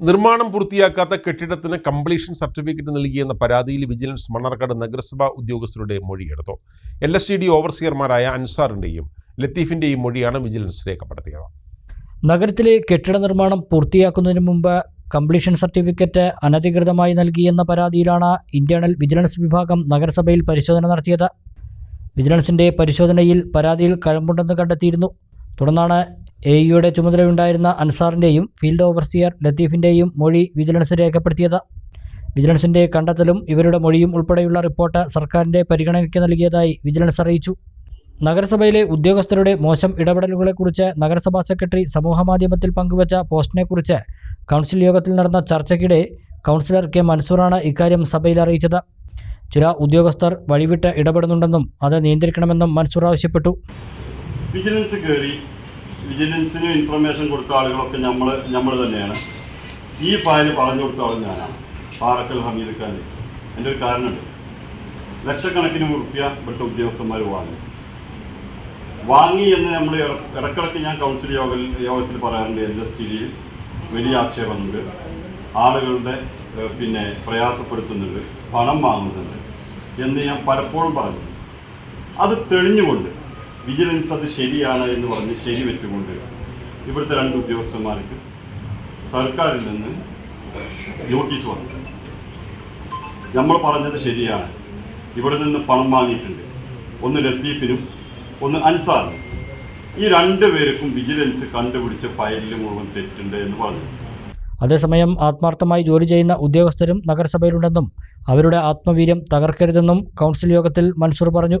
നിർമ്മാണം പൂർത്തിയാക്കാത്ത കെട്ടിടത്തിന് completion certificate നൽകിയെന്ന പരാതിയിൽ വിജിലൻസ് മണ്ണാർക്കാട് നഗരസഭാ ഉദ്യോഗസ്ഥരുടെ മൊഴിയെടുത്തു. എൽ എസ് ഡി ഓവർസിയർമാരായ അൻസാറിന്റെയും ലത്തീഫിന്റെയും മൊഴിയാണ് വിജിലൻസ് രേഖപ്പെടുത്തിയത്. നഗരത്തിലെ കെട്ടിട നിർമ്മാണം പൂർത്തിയാക്കുന്നതിന് മുമ്പ് കംപ്ലീഷൻ സർട്ടിഫിക്കറ്റ് അനധികൃതമായി നൽകിയെന്ന പരാതിയിലാണ് ഇന്റേണൽ വിജിലൻസ് വിഭാഗം നഗരസഭയിൽ പരിശോധന നടത്തിയത്. വിജിലൻസിന്റെ പരിശോധനയിൽ പരാതിയിൽ കഴമ്പുണ്ടെന്ന് കണ്ടെത്തിയിരുന്നു തുടർന്നാണ് എ ഇയുടെ ചുമതലയുണ്ടായിരുന്ന അൻസാറിന്റെയും ഫീൽഡ് ഓവർസിയർ ലത്തീഫിന്റെയും മൊഴി വിജിലൻസ് രേഖപ്പെടുത്തിയത്. വിജിലൻസിന്റെ കണ്ടെത്തലും ഇവരുടെ മൊഴിയും ഉൾപ്പെടെയുള്ള റിപ്പോർട്ട് സർക്കാരിന്റെ പരിഗണനയ്ക്ക് നൽകിയതായി വിജിലൻസ് അറിയിച്ചു. നഗരസഭയിലെ ഉദ്യോഗസ്ഥരുടെ മോശം ഇടപെടലുകളെക്കുറിച്ച് നഗരസഭാ സെക്രട്ടറി സമൂഹമാധ്യമത്തിൽ പങ്കുവച്ച പോസ്റ്റിനെക്കുറിച്ച് കൗൺസിൽ യോഗത്തിൽ നടന്ന ചർച്ചയ്ക്കിടെ കൗൺസിലർ കെ മൻസൂറാണ് ഇക്കാര്യം സഭയിൽ അറിയിച്ചത്. ചില ഉദ്യോഗസ്ഥർ വഴിവിട്ട് ഇടപെടുന്നുണ്ടെന്നും അത് നിയന്ത്രിക്കണമെന്നും മൻസൂർ ആവശ്യപ്പെട്ടു. വിജിലൻസ് കയറി വിജിലൻസിന് ഇൻഫർമേഷൻ കൊടുത്ത ആളുകളൊക്കെ നമ്മൾ നമ്മൾ തന്നെയാണ്. ഈ ഫയൽ പറഞ്ഞു കൊടുത്ത ആൾ ഞാനാണ്. പാറക്കൽ ഹമീദ് ഖാൻ എന്റെ ഒരു കാരണമുണ്ട്. ലക്ഷക്കണക്കിന് റുപ്യ ഇവിടുത്തെ ഉദ്യോഗസ്ഥന്മാർ വാങ്ങി. വാങ്ങി എന്ന് നമ്മൾ ഇട- ഇടക്കിടക്ക് ഞാൻ കൗൺസിൽ യോഗ യോഗത്തിൽ പറയാറുണ്ട്. എന്റെ സ്ഥിതിയിൽ വലിയ ആക്ഷേപമുണ്ട്. ആളുകളുടെ പിന്നെ പ്രയാസപ്പെടുത്തുന്നുണ്ട്. പണം വാങ്ങുന്നുണ്ട്. എന്ന് ഞാൻ പലപ്പോഴും പറഞ്ഞു. അത് തെളിഞ്ഞുകൊണ്ട് വിജിലൻസ് അത് ശരിയാണ് എന്ന് പറഞ്ഞ് ശരി വെച്ചുകൊണ്ട് ഇവിടുത്തെ രണ്ട് ഉദ്യോഗസ്ഥന്മാർക്ക് സർക്കാരിൽ നിന്ന് നോട്ടീസ് വന്നു. നമ്മൾ പറഞ്ഞത് ശരിയാണ്. ഇവിടെ നിന്ന് പണം വാങ്ങിയിട്ടുണ്ട്. ഒന്ന് ലത്തീഫിനും ഒന്ന് അൻസാറിനും. ഈ രണ്ടു പേർക്കും വിജിലൻസ് കണ്ടുപിടിച്ച ഫയലിൽ മുഴുവൻ തെറ്റുണ്ട് എന്ന് പറഞ്ഞു. അതേസമയം ആത്മാർത്ഥമായി ജോലി ചെയ്യുന്ന ഉദ്യോഗസ്ഥരും നഗരസഭയിലുണ്ടെന്നും അവരുടെ ആത്മവീര്യം തകർക്കരുതെന്നും കൗൺസിൽ യോഗത്തിൽ മൻസൂർ പറഞ്ഞു.